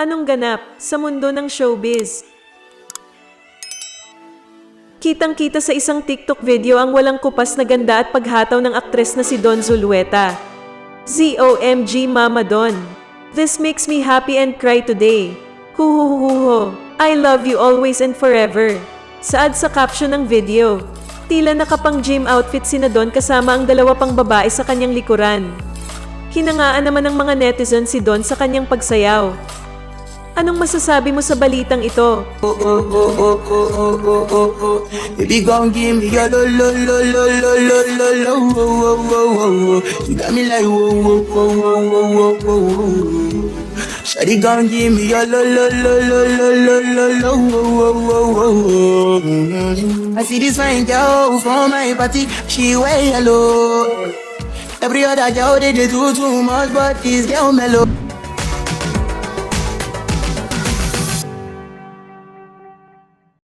Anong ganap sa mundo ng showbiz? Kitang-kita sa isang TikTok video ang walang kupas na ganda at paghataw ng aktres na si Don Zulueta. ZOMG Mama Don. This makes me happy and cry today. Huhuhuhuho. I love you always and forever. Saad sa caption ng video. Tila nakapang gym outfit si na Don kasama ang dalawa pang babae sa kanyang likuran. Hinangaan naman ng mga netizen si Don sa kanyang pagsayaw. Anong masasabi mo sa balitang ito? oh, oh, oh, oh, oh, oh, oh, oh, oh. Gon' give me your lo, lo, lo, lo, lo, lo, lo, lo, whoa. You got me like whoa, whoa, whoa, whoa, whoa, whoa, whoa, whoa. Shawty gon' give me your lo, lo, lo, lo, lo, lo. I see this fine girl from my party, she wear yellow. Every other girl they, they do too much, but this girl mellow.